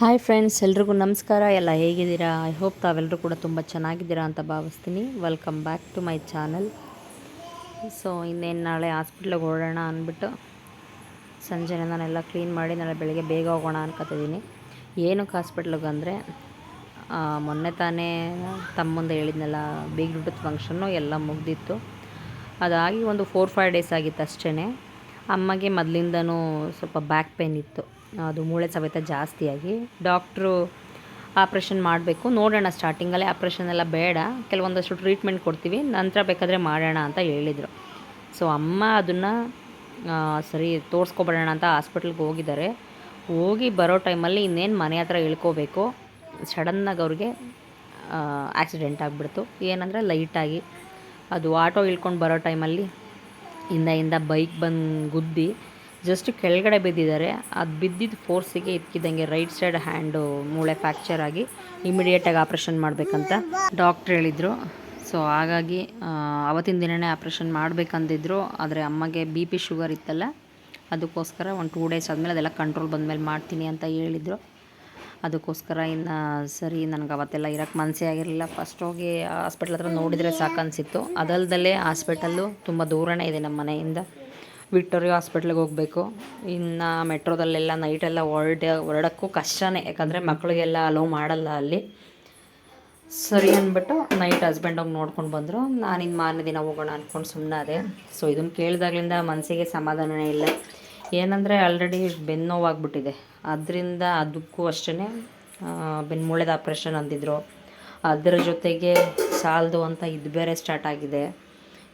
Hi friends ಎಲ್ರಿಗೂ ನಮಸ್ಕಾರ. ಎಲ್ಲ ಹೇಗಿದ್ದೀರಾ? ಐ ಹೋಪ್ ತಾವೆಲ್ಲರೂ ಕೂಡ ತುಂಬ ಚೆನ್ನಾಗಿದ್ದೀರಾ ಅಂತ ಭಾವಿಸ್ತೀನಿ. Welcome back to my channel so ಇನ್ನೇನು ನಾಳೆ ಹಾಸ್ಪಿಟ್ಲಿಗೆ ಹೋಗೋಣ ಅಂದ್ಬಿಟ್ಟು ಸಂಜೆನೆ ನಾನೆಲ್ಲ ಕ್ಲೀನ್ ಮಾಡಿ ನಾಳೆ ಬೆಳಗ್ಗೆ ಬೇಗ ಹೋಗೋಣ ಅನ್ಕೋತಿದ್ದೀನಿ ಏನಕ್ಕೆ ಹಾಸ್ಪಿಟ್ಲಿಗೆ ಅಂದರೆ ಮೊನ್ನೆ ತಾನೇ ತಮ್ಮಂದು ಹೇಳಿದ್ನೆಲ್ಲ ಹೇಳಿದ್ನಲ್ಲ ಬಿಗ್ ಊಟದ ಫಂಕ್ಷನ್ನು ಎಲ್ಲ ಮುಗ್ದಿತ್ತು. ಅದಾಗಿ ಒಂದು ಫೋರ್ ಫೈವ್ ಡೇಸ್ ಆಗಿತ್ತು ಅಷ್ಟೇ ಅಮ್ಮಗೆ ಮೊದಲಿಂದನೂ ಸ್ವಲ್ಪ ಬ್ಯಾಕ್ ಪೇನ್ ಇತ್ತು. ಅದು ಮೂಳೆ ಸವೆತ ಜಾಸ್ತಿಯಾಗಿ. ಡಾಕ್ಟ್ರು ಆಪ್ರೇಷನ್ ಮಾಡಬೇಕು. ನೋಡೋಣ ಸ್ಟಾರ್ಟಿಂಗಲ್ಲೇ. ಆಪ್ರೇಷನ್ ಎಲ್ಲ ಬೇಡ. ಕೆಲವೊಂದಷ್ಟು ಟ್ರೀಟ್ಮೆಂಟ್ ಕೊಡ್ತೀವಿ. ನಂತರ ಬೇಕಾದರೆ ಮಾಡೋಣ ಅಂತ ಹೇಳಿದರು. ಸೊ, ಅಮ್ಮ ಅದನ್ನು ಸರಿ ತೋರಿಸ್ಕೊಬರೋಣ ಅಂತ ಹಾಸ್ಪಿಟ್ಲಿಗೆ ಹೋಗಿದ್ದಾರೆ. ಹೋಗಿ ಬರೋ ಟೈಮಲ್ಲಿ ಇನ್ನೇನು ಮನೆ ಹತ್ರ ಇಳ್ಕೋಬೇಕು. ಸಡನ್ನಾಗಿ ಅವ್ರಿಗೆ ಆಕ್ಸಿಡೆಂಟ್ ಆಗಿಬಿಡ್ತು. ಏನಂದರೆ ಲೈಟಾಗಿ. ಅದು ಆಟೋ ಇಳ್ಕೊಂಡು ಬರೋ ಟೈಮಲ್ಲಿ ಹಿಂದ ಹಿಂದ ಬೈಕ್ ಬಂದು ಗುದ್ದಿ ಜಸ್ಟ್ ಕೆಳಗಡೆ ಬಿದ್ದಿದ್ದಾರೆ. ಅದು ಬಿದ್ದಿದ್ದ ಫೋರ್ಸಿಗೆ ಇದ್ಕಿದ್ದಂಗೆ ರೈಟ್ ಸೈಡ್ ಹ್ಯಾಂಡು ಮೂಳೆ ಫ್ಯಾಕ್ಚರ್ ಆಗಿ ಇಮಿಡಿಯೇಟಾಗಿ ಆಪ್ರೇಷನ್ ಮಾಡಬೇಕಂತ ಡಾಕ್ಟ್ರ್ ಹೇಳಿದರು. ಸೊ ಹಾಗಾಗಿ ಅವತ್ತಿನ ದಿನವೇ ಆಪ್ರೇಷನ್ ಮಾಡಬೇಕಂದಿದ್ರು. ಆದರೆ ಅಮ್ಮಗೆ ಬಿ ಪಿ ಶುಗರ್ ಇತ್ತಲ್ಲ, ಅದಕ್ಕೋಸ್ಕರ ಒಂದು ಟೂ ಡೇಸ್ ಆದಮೇಲೆ ಅದೆಲ್ಲ ಕಂಟ್ರೋಲ್ ಬಂದಮೇಲೆ ಮಾಡ್ತೀನಿ ಅಂತ ಹೇಳಿದರು. ಅದಕ್ಕೋಸ್ಕರ ಇನ್ನು, ಸರಿ, ನನಗೆ ಅವತ್ತೆಲ್ಲ ಇರೋಕ್ಕೆ ಮನಸ್ಸೇ ಆಗಿರಲಿಲ್ಲ. ಫಸ್ಟ್ ಹೋಗಿ ಹಾಸ್ಪಿಟ್ಲ್ ಹತ್ರ ನೋಡಿದರೆ ಸಾಕನ್ಸಿತ್ತು. ಅದಲ್ದಲ್ಲೇ ಹಾಸ್ಪಿಟಲ್ಲು ತುಂಬ ದೂರನೇ ಇದೆ ನಮ್ಮ ಮನೆಯಿಂದ. ವಿಕ್ಟೋರಿಯಾ ಹಾಸ್ಪಿಟ್ಲಿಗೆ ಹೋಗಬೇಕು. ಇನ್ನು ಮೆಟ್ರೋದಲ್ಲೆಲ್ಲ ನೈಟೆಲ್ಲ ಹೊರಡ ಹೊರಡೋಕ್ಕೂ ಕಷ್ಟನೇ. ಯಾಕಂದರೆ ಮಕ್ಕಳಿಗೆಲ್ಲ ಅಲೋ ಮಾಡಲ್ಲ ಅಲ್ಲಿ. ಸರಿ ಅಂದ್ಬಿಟ್ಟು ನೈಟ್ ಹಸ್ಬೆಂಡ್ ಹೋಗಿ ನೋಡ್ಕೊಂಡು ಬಂದರು. ನಾನು ಇನ್ನು ಮಾರನೇ ದಿನ ಹೋಗೋಣ ಅಂದ್ಕೊಂಡು ಸುಮ್ಮನೆ ಅದೇ ಸೊ ಇದನ್ನು ಕೇಳಿದಾಗ್ಲಿಂದ ಮನಸ್ಸಿಗೆ ಸಮಾಧಾನನೇ ಇಲ್ಲ. ಏನಂದರೆ ಆಲ್ರೆಡಿ ಬೆನ್ನು ನೋವಾಗ್ಬಿಟ್ಟಿದೆ ಅದರಿಂದ ಅದಕ್ಕೂ ಅಷ್ಟೇ ಬೆನ್ಮೂಳೆದ ಆಪ್ರೇಷನ್ ಅಂದಿದ್ರು. ಅದರ ಜೊತೆಗೆ ಸಾಲದು ಅಂತ ಇದು ಬೇರೆ ಸ್ಟಾರ್ಟ್ ಆಗಿದೆ.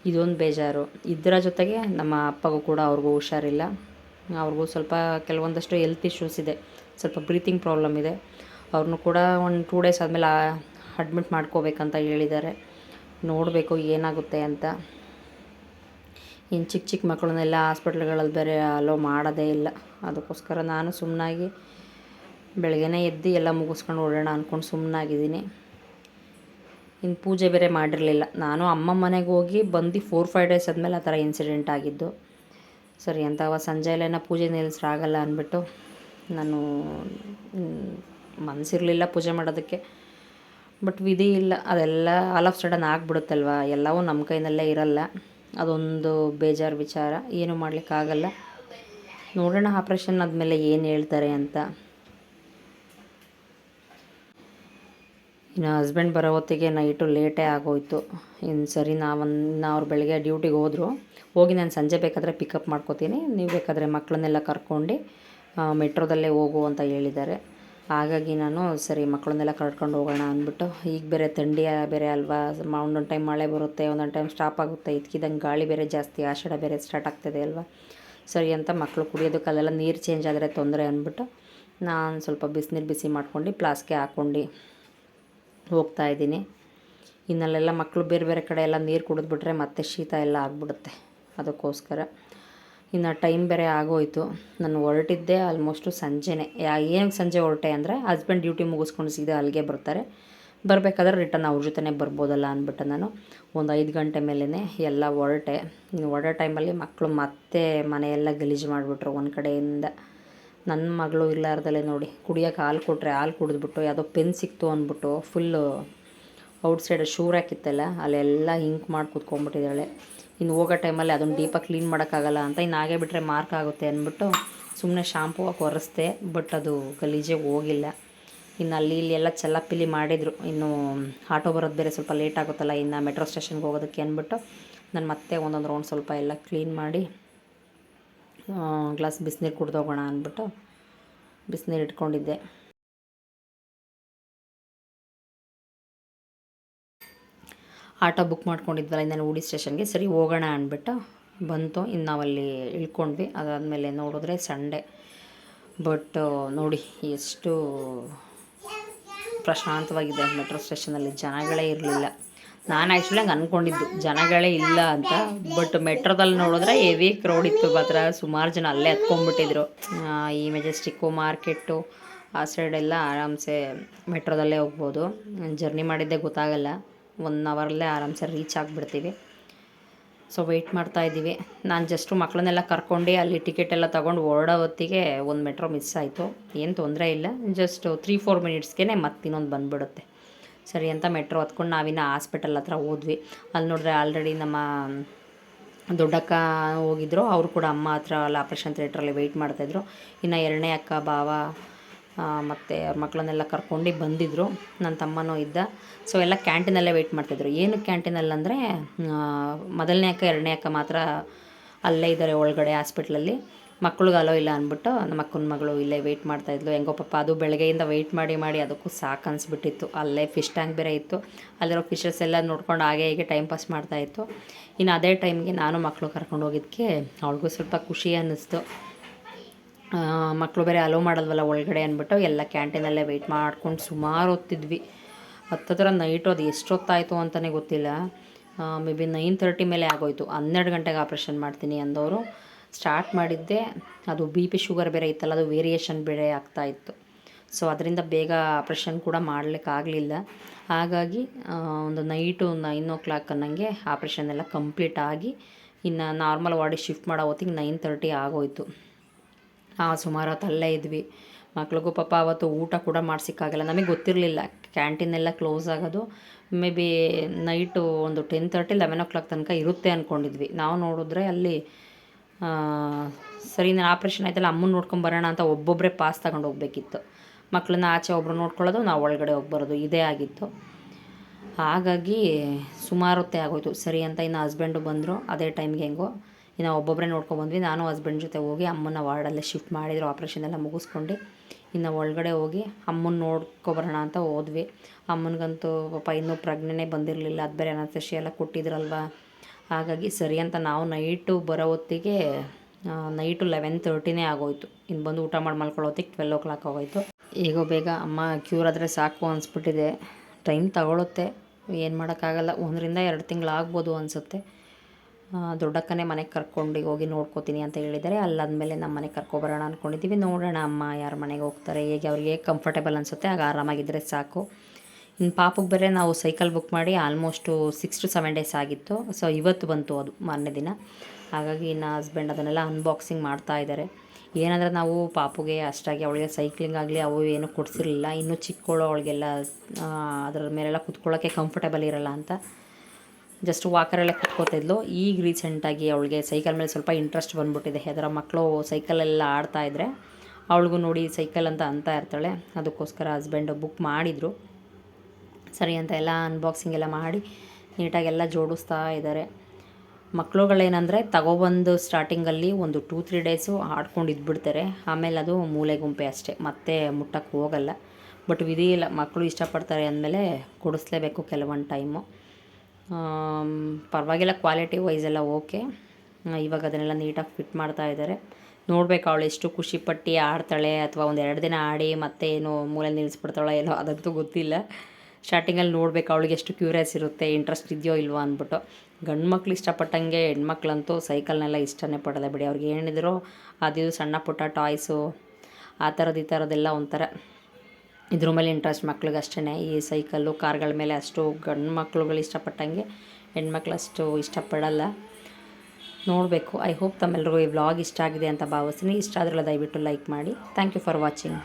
ಇದೊಂದು ಬೇಜಾರು. ಇದರ ಜೊತೆಗೆ ನಮ್ಮ ಅಪ್ಪಗೂ ಕೂಡ ಅವ್ರಿಗೂ ಹುಷಾರಿಲ್ಲ. ಅವ್ರಿಗೂ ಸ್ವಲ್ಪ ಕೆಲವೊಂದಷ್ಟು ಹೆಲ್ತ್ ಇಶ್ಯೂಸ್ ಇದೆ. ಸ್ವಲ್ಪ ಬ್ರೀತಿಂಗ್ ಪ್ರಾಬ್ಲಮ್ ಇದೆ. ಅವ್ರನ್ನೂ ಕೂಡ ಒಂದು ಟೂ ಡೇಸ್ ಆದಮೇಲೆ ಅಡ್ಮಿಟ್ ಮಾಡ್ಕೋಬೇಕಂತ ಹೇಳಿದ್ದಾರೆ. ನೋಡಬೇಕು ಏನಾಗುತ್ತೆ ಅಂತ. ಇನ್ನು ಚಿಕ್ಕ ಚಿಕ್ಕ ಮಕ್ಕಳನ್ನೆಲ್ಲ ಹಾಸ್ಪಿಟ್ಲ್ಗಳಲ್ಲಿ ಬೇರೆ ಅಲೋ ಮಾಡೋದೇ ಇಲ್ಲ. ಅದಕ್ಕೋಸ್ಕರ ನಾನು ಸುಮ್ಮನಾಗಿ ಬೆಳಗ್ಗೆನೇ ಎದ್ದು ಎಲ್ಲ ಮುಗಿಸ್ಕೊಂಡು ಓಡೋಣ ಅಂದ್ಕೊಂಡು ಸುಮ್ಮನಾಗಿದ್ದೀನಿ ಇನ್ನು ಪೂಜೆ ಬೇರೆ ಮಾಡಿರಲಿಲ್ಲ. ನಾನು ಅಮ್ಮ ಮನೆಗೆ ಹೋಗಿ ಬಂದು ಫೋರ್ ಫೈವ್ ಡೇಸ್ ಆದಮೇಲೆ ಆ ಥರ ಇನ್ಸಿಡೆಂಟ್ ಆಗಿದ್ದು. ಸರಿ ಅಂತ ಅವ ಸಂಜೆ ಎಲ್ಲ ಪೂಜೆ ನಿಲ್ಲಿಸ್ರಾಗಲ್ಲ ಅಂದ್ಬಿಟ್ಟು ನಾನು ಮನಸ್ಸಿರಲಿಲ್ಲ ಪೂಜೆ ಮಾಡೋದಕ್ಕೆ. ಬಟ್ ವಿಧಿ ಇಲ್ಲ. ಅದೆಲ್ಲ ಆಲ್ ಆಫ್ ಸಡನ್ ಆಗಿಬಿಡುತ್ತಲ್ವ? ಎಲ್ಲವೂ ನಮ್ಮ ಕೈನಲ್ಲೇ ಇರಲ್ಲ. ಅದೊಂದು ಬೇಜಾರು ವಿಚಾರ. ಏನು ಮಾಡಲಿಕ್ಕಾಗಲ್ಲ. ನೋಡೋಣ ಆಪ್ರೇಷನ್ ಆದಮೇಲೆ ಏನು ಹೇಳ್ತಾರೆ ಅಂತ. ಇನ್ನು ಹಸ್ಬೆಂಡ್ ಬರೋ ಹೊತ್ತಿಗೆ ನೈಟು ಲೇಟೇ ಆಗೋಯ್ತು. ಇನ್ನು ಸರಿ ನಾವೊಂದು ಅವ್ರು ಬೆಳಗ್ಗೆ ಡ್ಯೂಟಿಗೆ ಹೋದರು. ಹೋಗಿ ನಾನು ಸಂಜೆ ಬೇಕಾದರೆ ಪಿಕಪ್ ಮಾಡ್ಕೋತೀನಿ. ನೀವು ಬೇಕಾದರೆ ಮಕ್ಕಳನ್ನೆಲ್ಲ ಕರ್ಕೊಂಡು ಮೆಟ್ರೋದಲ್ಲೇ ಹೋಗು ಅಂತ ಹೇಳಿದ್ದಾರೆ. ಹಾಗಾಗಿ ನಾನು ಸರಿ ಮಕ್ಕಳನ್ನೆಲ್ಲ ಕರ್ಕೊಂಡು ಹೋಗೋಣ ಅಂದ್ಬಿಟ್ಟು, ಈಗ ಬೇರೆ ಥಂಡಿ ಬೇರೆ ಅಲ್ವಾ? ಒಂದೊಂದು ಟೈಮ್ ಮಳೆ ಬರುತ್ತೆ, ಒಂದೊಂದು ಟೈಮ್ ಸ್ಟಾಪ್ ಆಗುತ್ತೆ. ಇದ್ಕಿದಂಗೆ ಗಾಳಿ ಬೇರೆ ಜಾಸ್ತಿ, ಆಷಾಢ ಬೇರೆ ಸ್ಟಾರ್ಟ್ ಆಗ್ತದೆ ಅಲ್ವಾ? ಸರಿ ಅಂತ ಮಕ್ಕಳು ಕುಡಿಯೋದಕ್ಕೆ ಅಲ್ಲೆಲ್ಲ ನೀರು ಚೇಂಜ್ ಆದರೆ ತೊಂದರೆ ಅಂದ್ಬಿಟ್ಟು, ನಾನು ಸ್ವಲ್ಪ ಬಿಸಿನೀರು ಬಿಸಿ ಮಾಡ್ಕೊಂಡು ಪ್ಲಾಸ್ಗೆ ಹಾಕ್ಕೊಂಡು ಹೋಗ್ತಾ ಇದ್ದೀನಿ. ಇನ್ನಲ್ಲೆಲ್ಲ ಮಕ್ಕಳು ಬೇರೆ ಬೇರೆ ಕಡೆ ಎಲ್ಲ ನೀರು ಕುಡಿದ್ಬಿಟ್ರೆ ಮತ್ತೆ ಶೀತ ಎಲ್ಲ ಆಗಿಬಿಡುತ್ತೆ ಅದಕ್ಕೋಸ್ಕರ. ಇನ್ನು ಟೈಮ್ ಬೇರೆ ಆಗೋಯ್ತು. ನಾನು ಹೊರಟಿದ್ದೆ ಆಲ್ಮೋಸ್ಟು ಸಂಜೆನೇ. ಏನಕ್ಕೆ ಸಂಜೆ ಹೊರಟೆ ಅಂದರೆ ಹಸ್ಬೆಂಡ್ ಡ್ಯೂಟಿ ಮುಗಿಸ್ಕೊಂಡು ಸೀದಾ ಅಲ್ಲಿಗೆ ಬರ್ತಾರೆ. ಬರಬೇಕಾದ್ರೆ ರಿಟರ್ನ್ ಅವ್ರ ಜೊತೆ ಬರ್ಬೋದಲ್ಲ ಅಂದ್ಬಿಟ್ಟು ನಾನು. ಒಂದು ಐದು ಗಂಟೆ ಮೇಲೇ ಎಲ್ಲ ಹೊರಟೆ. ಇನ್ನು ಹೊರಡೋ ಟೈಮಲ್ಲಿ ಮಕ್ಕಳು ಮತ್ತೆ ಮನೆಯೆಲ್ಲ ಗಲೀಜು ಮಾಡಿಬಿಟ್ರು ಒಂದು ಕಡೆಯಿಂದ. ನನ್ನ ಮಗಳು ಇಲ್ಲಾರ್ದಲ್ಲೇ ನೋಡಿ. ಕುಡಿಯೋಕೆ ಹಾಲು ಕೊಟ್ಟರೆ ಹಾಲು ಕುಡಿದ್ಬಿಟ್ಟು, ಯಾವುದೋ ಪೆನ್ ಸಿಕ್ತು ಅಂದ್ಬಿಟ್ಟು ಫುಲ್ಲು ಔಟ್ ಸೈಡ್ ಶೂರ್ ಹಾಕಿತ್ತಲ್ಲ, ಅಲ್ಲೆಲ್ಲ ಹಿಂಕ್ ಮಾಡಿ ಕೂತ್ಕೊಂಡ್ಬಿಟ್ಟಿದ್ದಾಳೆ. ಇನ್ನು ಹೋಗೋ ಟೈಮಲ್ಲಿ ಅದನ್ನು ಡೀಪಾಗಿ ಕ್ಲೀನ್ ಮಾಡೋಕ್ಕಾಗಲ್ಲ ಅಂತ ಇನ್ನು ಹಾಗೆ ಬಿಟ್ಟರೆ ಮಾರ್ಕ್ ಆಗುತ್ತೆ ಅಂದ್ಬಿಟ್ಟು ಸುಮ್ಮನೆ ಶಾಂಪೂ ಹಾಕಿ ಒರೆಸ್ದೆ ಬಟ್ ಅದು ಗಲೀಜೆ ಹೋಗಿಲ್ಲ. ಇನ್ನು ಅಲ್ಲಿ ಇಲ್ಲಿ ಎಲ್ಲ ಚಲ್ಲಪಿಲಿ ಮಾಡಿದರು. ಇನ್ನು ಆಟೋ ಬರೋದು ಬೇರೆ ಸ್ವಲ್ಪ ಲೇಟ್ ಆಗುತ್ತಲ್ಲ, ಇನ್ನು ಮೆಟ್ರೋ ಸ್ಟೇಷನ್ಗೆ ಹೋಗೋದಕ್ಕೆ ಅಂದ್ಬಿಟ್ಟು, ನಾನು ಮತ್ತೆ ಒಂದೊಂದು ರೌಂಡ್ ಸ್ವಲ್ಪ ಎಲ್ಲ ಕ್ಲೀನ್ ಮಾಡಿ ಗ್ಲಾಸ್ ಬಿಸಿನೀರು ಕುಡ್ದೋಗೋಣ ಅಂದ್ಬಿಟ್ಟು ಬಿಸಿನೀರು ಇಟ್ಕೊಂಡಿದ್ದೆ. ಆಟೋ ಬುಕ್ ಮಾಡ್ಕೊಂಡಿದ್ವಲ್ಲ ನಾನು ಉಡಿ ಸ್ಟೇಷನ್ಗೆ, ಸರಿ ಹೋಗೋಣ ಅಂದ್ಬಿಟ್ಟು ಬಂತು. ಇನ್ನು ನಾವಲ್ಲಿ ಇಳ್ಕೊಂಡ್ವಿ. ಅದಾದಮೇಲೆ ನೋಡಿದ್ರೆ ಸಂಡೆ. ಬಟ್, ನೋಡಿ, ಎಷ್ಟು ಪ್ರಶಾಂತವಾಗಿದೆ. ಮೆಟ್ರೋ ಸ್ಟೇಷನಲ್ಲಿ ಜನಗಳೇ ಇರಲಿಲ್ಲ. ನಾನು ಆ್ಯಕ್ಚುಲಿ ಹಂಗೆ ಅಂದ್ಕೊಂಡಿದ್ದು ಜನಗಳೇ ಇಲ್ಲ ಅಂತ. ಬಟ್ ಮೆಟ್ರೋದಲ್ಲಿ ನೋಡಿದ್ರೆ ಹೆವಿ ಕ್ರೌಡ್ ಇತ್ತು ಮಾತ್ರ ಸುಮಾರು ಜನ ಅಲ್ಲೇ ಹತ್ಕೊಂಡ್ಬಿಟ್ಟಿದ್ರು ಈ ಮೆಜೆಸ್ಟಿಕ್ಕು ಮಾರ್ಕೆಟ್ಟು ಆ ಸೈಡೆಲ್ಲ ಆರಾಮ್ಸೆ ಮೆಟ್ರೋದಲ್ಲೇ ಹೋಗ್ಬೋದು. ಜರ್ನಿ ಮಾಡಿದ್ದೆ ಗೊತ್ತಾಗಲ್ಲ. ಒನ್ ಅವರಲ್ಲೇ ಆರಾಮ್ಸೆ ರೀಚ್ ಆಗಿಬಿಡ್ತೀವಿ. ಸೊ ವೆಯ್ಟ್ ಮಾಡ್ತಾ ಇದ್ದೀವಿ. ನಾನು ಜಸ್ಟು ಮಕ್ಕಳನ್ನೆಲ್ಲ ಕರ್ಕೊಂಡು ಅಲ್ಲಿ ಟಿಕೆಟ್ ಎಲ್ಲ ತೊಗೊಂಡು ಹೊರಡೋ ಹೊತ್ತಿಗೆ ಒಂದು ಮೆಟ್ರೋ ಮಿಸ್ ಆಯಿತು. ಏನು ತೊಂದರೆ ಇಲ್ಲ. ಜಸ್ಟ್ ತ್ರೀ ಫೋರ್ ಮಿನಿಟ್ಸ್ಗೆ ಮತ್ತೆ ಇನ್ನೊಂದು ಬಂದುಬಿಡುತ್ತೆ. ಸರಿ ಅಂತ ಮೆಟ್ರೋ ಹತ್ಕೊಂಡು ನಾವಿನ್ನು ಹಾಸ್ಪಿಟಲ್ ಹತ್ರ ಹೋದ್ವಿ. ಅಲ್ಲಿ ನೋಡಿದ್ರೆ ಆಲ್ರೆಡಿ ನಮ್ಮ ದೊಡ್ಡಕ್ಕ ಹೋಗಿದ್ರು. ಅವರು ಕೂಡ ಅಮ್ಮ ಹತ್ರ ಅಲ್ಲಿ ಆಪ್ರೇಷನ್ ಥಿಯೇಟ್ರಲ್ಲಿ ವೆಯ್ಟ್ ಮಾಡ್ತಾಯಿದ್ರು ಇನ್ನು ಎರಡನೇ ಅಕ್ಕ ಬಾವ ಮತ್ತು ಅವ್ರ ಮಕ್ಕಳನ್ನೆಲ್ಲ ಕರ್ಕೊಂಡು ಬಂದಿದ್ದರು ನನ್ನ ತಮ್ಮನೂ ಇದ್ದ. ಸೊ ಎಲ್ಲ ಕ್ಯಾಂಟೀನಲ್ಲೇ ವೆಯ್ಟ್ ಮಾಡ್ತಾಯಿದ್ರು ಏನು ಕ್ಯಾಂಟೀನಲ್ಲಿ ಅಂದರೆ ಮೊದಲನೇ ಅಕ್ಕ, ಎರಡನೇ ಅಕ್ಕ ಮಾತ್ರ ಅಲ್ಲೇ ಇದ್ದಾರೆ ಒಳಗಡೆ ಹಾಸ್ಪಿಟ್ಲಲ್ಲಿ ಮಕ್ಳಿಗೆ ಅಲೋ ಇಲ್ಲ ಅಂದ್ಬಿಟ್ಟು ನಮ್ಮ ಅಕ್ಕನ ಮಗಳು ಇಲ್ಲೇ ವೆಯ್ಟ್ ಮಾಡ್ತಾಯಿದ್ಲು ಹೆಂಗೋ ಪಾಪ ಅದು ಬೆಳಗ್ಗೆಯಿಂದ ವೆಯ್ಟ್ ಮಾಡಿ ಮಾಡಿ ಅದಕ್ಕೂ ಸಾಕು ಅನಿಸ್ಬಿಟ್ಟಿತ್ತು. ಅಲ್ಲೇ ಫಿಶ್ ಟ್ಯಾಂಕ್ ಬೇರೆ ಇತ್ತು. ಅಲ್ಲಿರೋ ಫಿಶಸ್ ಎಲ್ಲ ನೋಡ್ಕೊಂಡು ಹಾಗೆ ಹೀಗೆ ಟೈಮ್ ಪಾಸ್ ಮಾಡ್ತಾಯಿತ್ತು ಇನ್ನು ಅದೇ ಟೈಮ್ಗೆ ನಾನು ಮಕ್ಕಳು ಕರ್ಕೊಂಡು ಹೋಗಿದ್ದಕ್ಕೆ ಅವಳಿಗೂ ಸ್ವಲ್ಪ ಖುಷಿ ಅನ್ನಿಸ್ತು. ಮಕ್ಕಳು ಬೇರೆ ಅಲೋ ಮಾಡಲ್ವಲ್ಲ ಒಳಗಡೆ ಅಂದ್ಬಿಟ್ಟು ಎಲ್ಲ ಕ್ಯಾಂಟೀನಲ್ಲೇ ವೆಯ್ಟ್ ಮಾಡ್ಕೊಂಡು ಸುಮಾರು ಹೊತ್ತಿದ್ವಿ. ಹತ್ತತ್ರ ನೈಟು ಅದು ಎಷ್ಟೊತ್ತಾಯಿತು ಅಂತಲೇ ಗೊತ್ತಿಲ್ಲ. ಮೇ ಬಿ ನೈನ್ ತರ್ಟಿ ಮೇಲೆ ಆಗೋಯ್ತು. ಹನ್ನೆರಡು ಗಂಟೆಗೆ ಆಪ್ರೇಷನ್ ಮಾಡ್ತೀನಿ ಅಂದವರು. ಸ್ಟಾರ್ಟ್ ಮಾಡಿದ್ದೆ. ಅದು ಬಿ ಪಿ ಶುಗರ್ ಬೇರೆ ಇತ್ತಲ್ಲ, ಅದು ವೇರಿಯೇಷನ್ ಬೇರೆ ಆಗ್ತಾ ಇತ್ತು. ಸೊ, ಅದರಿಂದ ಬೇಗ ಆಪ್ರೇಷನ್ ಕೂಡ ಮಾಡಲಿಕ್ಕಾಗಲಿಲ್ಲ ಹಾಗಾಗಿ ಒಂದು ನೈಟು ನೈನ್ ಓ ಕ್ಲಾಕ್ ಅನ್ನಂಗೆ ಆಪ್ರೇಷನ್ ಎಲ್ಲ ಕಂಪ್ಲೀಟ್ ಆಗಿ ಇನ್ನು ನಾರ್ಮಲ್ ವಾರ್ಡಿಗೆ ಶಿಫ್ಟ್ ಮಾಡೋ ಹೊತ್ತಿಗೆ ನೈನ್ ತರ್ಟಿ ಆ, ಸುಮಾರು ಹೊತ್ತು ಅಲ್ಲೇ ಇದ್ವಿ. ಮಕ್ಳಿಗೂ ಪಾಪ ಅವತ್ತು ಊಟ ಕೂಡ ಮಾಡಿಸಿಕ್ಕಾಗಲ್ಲ ನಮಗೆ ಗೊತ್ತಿರಲಿಲ್ಲ. ಕ್ಯಾಂಟೀನೆಲ್ಲ ಕ್ಲೋಸ್ ಆಗೋದು. ಮೇ ಬಿ ನೈಟು ಒಂದು ten thirty eleven o'clock ತನಕ ಇರುತ್ತೆ ಅಂದ್ಕೊಂಡಿದ್ವಿ ನಾವು ನೋಡಿದ್ರೆ ಅಲ್ಲಿ ಸರಿ ನಾನು ಆಪ್ರೇಷನ್ ಆಯ್ತಲ್ಲ, ಅಮ್ಮನ ನೋಡ್ಕೊಂಬರೋಣ ಅಂತ ಒಬ್ಬೊಬ್ಬರೇ ಪಾಸ್ ತಗೊಂಡು ಹೋಗ್ಬೇಕಿತ್ತು. ಮಕ್ಕಳನ್ನ ಆಚೆ ಒಬ್ಬರು ನೋಡ್ಕೊಳ್ಳೋದು, ನಾವು ಒಳಗಡೆ ಹೋಗ್ಬರೋದು ಇದೇ ಆಗಿತ್ತು. ಹಾಗಾಗಿ ಸುಮಾರು ಹೊತ್ತೇ ಆಗೋಯ್ತು. ಸರಿ ಅಂತ ಇನ್ನು ಹಸ್ಬೆಂಡು ಬಂದರು, ಅದೇ ಟೈಮ್ಗೆ ಹೆಂಗೋ. ಇನ್ನು ಒಬ್ಬೊಬ್ಬರೇ ನೋಡ್ಕೊಬಂದ್ವಿ ನಾನು ಹಸ್ಬೆಂಡ್ ಜೊತೆ ಹೋಗಿ ಅಮ್ಮನ ವಾರ್ಡಲ್ಲೇ ಶಿಫ್ಟ್ ಮಾಡಿದ್ರು ಆಪ್ರೇಷನ್ ಎಲ್ಲ ಮುಗಿಸ್ಕೊಂಡು. ಇನ್ನು ಒಳಗಡೆ ಹೋಗಿ ಅಮ್ಮನ ನೋಡ್ಕೊಬರೋಣ ಅಂತ ಹೋದ್ವಿ. ಅಮ್ಮನಿಗಂತೂ ಪಾಪ ಇನ್ನೂ ಪ್ರಜ್ಞೆನೇ ಬಂದಿರಲಿಲ್ಲ. ಅದು ಬೇರೆ ಅನಸ್ತೇಶಿ ಎಲ್ಲ ಕೊಟ್ಟಿದ್ರಲ್ವ? ಹಾಗಾಗಿ ಸರಿ ಅಂತ ನಾವು ನೈಟು ಬರೋ ಹೊತ್ತಿಗೆ ನೈಟು ಲೆವೆನ್ ತರ್ಟಿನೇ ಆಗೋಯ್ತು. ಇನ್ನು ಬಂದು ಊಟ ಮಾಡಿ ಮಲ್ಕೊಳ್ಳೋ ಹೊತ್ತಿಗೆ ಟ್ವೆಲ್ ಓ ಕ್ಲಾಕ್ ಆಗೋಯ್ತು. ಈಗ ಬೇಗ ಅಮ್ಮ ಕ್ಯೂರ್ ಆದರೆ ಸಾಕು ಅನಿಸ್ಬಿಟ್ಟಿದೆ. ಟೈಮ್ ತಗೊಳುತ್ತೆ. ಏನು ಮಾಡೋಕ್ಕಾಗಲ್ಲ. ಒಂದರಿಂದ ಎರಡು ತಿಂಗಳು ಆಗ್ಬೋದು ಅನಿಸುತ್ತೆ. ದೊಡ್ಡಕ್ಕನೇ ಮನೆಗೆ ಕರ್ಕೊಂಡು ಹೋಗಿ ನೋಡ್ಕೋತೀನಿ ಅಂತ ಹೇಳಿದ್ದಾರೆ. ಅಲ್ಲಾದಮೇಲೆ ನಮ್ಮ ಮನೆಗೆ ಕರ್ಕೊಬರೋಣ ಅಂದ್ಕೊಂಡಿದ್ದೀವಿ ನೋಡೋಣ ಅಮ್ಮ ಯಾರ ಮನೆಗೆ ಹೋಗ್ತಾರೆ, ಹೇಗೆ ಅವ್ರಿಗೆ ಕಂಫರ್ಟೇಬಲ್ ಅನಿಸುತ್ತೆ. ಆಗ ಆರಾಮಾಗಿದ್ದರೆ ಸಾಕು. ಪಾಪಕ್ಕೆ ಬೇರೆ ನಾವು ಸೈಕಲ್ ಬುಕ್ ಮಾಡಿ almost six to seven days ಆಗಿತ್ತು. ಸೊ ಇವತ್ತು ಬಂತು ಅದು ಮಾರನೇ ದಿನ. ಹಾಗಾಗಿ ಇನ್ನು ಹಸ್ಬೆಂಡ್ ಅದನ್ನೆಲ್ಲ ಅನ್ಬಾಕ್ಸಿಂಗ್ ಮಾಡ್ತಾ ಇದ್ದಾರೆ ಏನಂದರೆ ನಾವು ಪಾಪುಗೆ ಅಷ್ಟಾಗಿ ಅವಳಿಗೆ ಸೈಕ್ಲಿಂಗ್ ಆಗಲಿ ಅವು ಏನೂ ಕೊಡಿಸಿರಲಿಲ್ಲ. ಇನ್ನೂ ಚಿಕ್ಕೋಳು ಅವಳಿಗೆಲ್ಲ ಅದರ ಮೇಲೆಲ್ಲ ಕುತ್ಕೊಳ್ಳೋಕ್ಕೆ ಕಂಫರ್ಟೇಬಲ್ ಇರಲ್ಲ ಅಂತ ಜಸ್ಟ್ ವಾಕರೆಲ್ಲ ಕುತ್ಕೋತಿದ್ಲು ಈಗ ರೀಸೆಂಟಾಗಿ ಅವಳಿಗೆ ಸೈಕಲ್ ಮೇಲೆ ಸ್ವಲ್ಪ ಇಂಟ್ರೆಸ್ಟ್ ಬಂದ್ಬಿಟ್ಟಿದೆ. ಅದರ ಮಕ್ಕಳು ಸೈಕಲೆಲ್ಲ ಆಡ್ತಾಯಿದ್ರೆ ಅವಳಿಗೂ ನೋಡಿ ಸೈಕಲ್ ಅಂತ ಅಂತ ಇರ್ತಾಳೆ. ಅದಕ್ಕೋಸ್ಕರ ಹಸ್ಬೆಂಡು ಬುಕ್ ಮಾಡಿದರು. ಸರಿ ಅಂತ ಎಲ್ಲ ಅನ್ಬಾಕ್ಸಿಂಗ್ ಎಲ್ಲ ಮಾಡಿ ನೀಟಾಗೆಲ್ಲ ಜೋಡಿಸ್ತಾ ಇದ್ದಾರೆ. ಮಕ್ಕಳುಗಳೇನೆಂದರೆ ತಗೊಬಂದು ಸ್ಟಾರ್ಟಿಂಗಲ್ಲಿ ಒಂದು ಟೂ ತ್ರೀ ಡೇಸು ಆಡ್ಕೊಂಡು ಇದ್ಬಿಡ್ತಾರೆ. ಆಮೇಲೆ ಅದು ಮೂಲೆ ಗುಂಪೆ ಅಷ್ಟೇ, ಮತ್ತೆ ಮುಟ್ಟಕ್ಕೆ ಹೋಗಲ್ಲ. ಬಟ್ ವಿಧಿ ಇಲ್ಲ ಮಕ್ಕಳು ಇಷ್ಟಪಡ್ತಾರೆ ಅಂದಮೇಲೆ ಕೊಡಿಸ್ಲೇಬೇಕು ಕೆಲವೊಂದು ಟೈಮು ಪರವಾಗಿಲ್ಲ ಕ್ವಾಲಿಟಿ ವೈಸ್ ಎಲ್ಲ ಓಕೆ ಇವಾಗ ಅದನ್ನೆಲ್ಲ ನೀಟಾಗಿ ಫಿಟ್ ಮಾಡ್ತಾ ಇದ್ದಾರೆ. ನೋಡಬೇಕು ಅವಳು ಎಷ್ಟು ಖುಷಿಪಟ್ಟು ಆಡ್ತಾಳೆ, ಅಥವಾ ಒಂದು ಎರಡು ದಿನ ಆಡಿ ಮತ್ತೆ ಏನು ಮೂಲೆ ನಿಲ್ಲಿಸ್ಬಿಡ್ತಾಳೆ ಎಲ್ಲೋ ಅದಂತೂ ಗೊತ್ತಿಲ್ಲ. ಸ್ಟಾರ್ಟಿಂಗಲ್ಲಿ ನೋಡಬೇಕು ಅವಳಿಗೆ ಎಷ್ಟು ಕ್ಯೂರಿಯಸ್ ಇರುತ್ತೆ ಇಂಟ್ರೆಸ್ಟ್ ಇದೆಯೋ ಇಲ್ವೋ ಅಂದ್ಬಿಟ್ಟು. ಗಂಡು ಮಕ್ಳು ಇಷ್ಟಪಟ್ಟಂಗೆ ಹೆಣ್ಮಕ್ಳಂತೂ ಸೈಕಲ್ನೆಲ್ಲ ಇಷ್ಟನೇ ಪಡೋಲ್ಲ ಬಿಡಿ. ಅವ್ರಿಗೆ ಏನಿದ್ರು ಅದು ಸಣ್ಣ ಪುಟ್ಟ ಟಾಯ್ಸು ಆ ಥರದ್ದು ಈ ಥರದ್ದೆಲ್ಲ ಒಂಥರ. ಇದ್ರ ಮೇಲೆ ಇಂಟ್ರೆಸ್ಟ್ ಮಕ್ಳಿಗೆ ಅಷ್ಟೇ ಈ ಸೈಕಲ್ಲು ಕಾರ್ಗಳ ಮೇಲೆ ಅಷ್ಟು ಗಂಡು ಮಕ್ಳುಗಳು ಇಷ್ಟಪಟ್ಟಂಗೆ ಹೆಣ್ಮಕ್ಳು ಅಷ್ಟು ಇಷ್ಟಪಡಲ್ಲ. ನೋಡಬೇಕು. ಐ ಹೋಪ್ ತಮ್ಮೆಲ್ಲರಿಗೂ ಈ ವ್ಲಾಗ್ ಇಷ್ಟ ಆಗಿದೆ ಅಂತ ಭಾವಿಸ್ತೀನಿ. ಇಷ್ಟ ಆದ್ರೆ ದಯವಿಟ್ಟು ಲೈಕ್ ಮಾಡಿ. Thank you for watching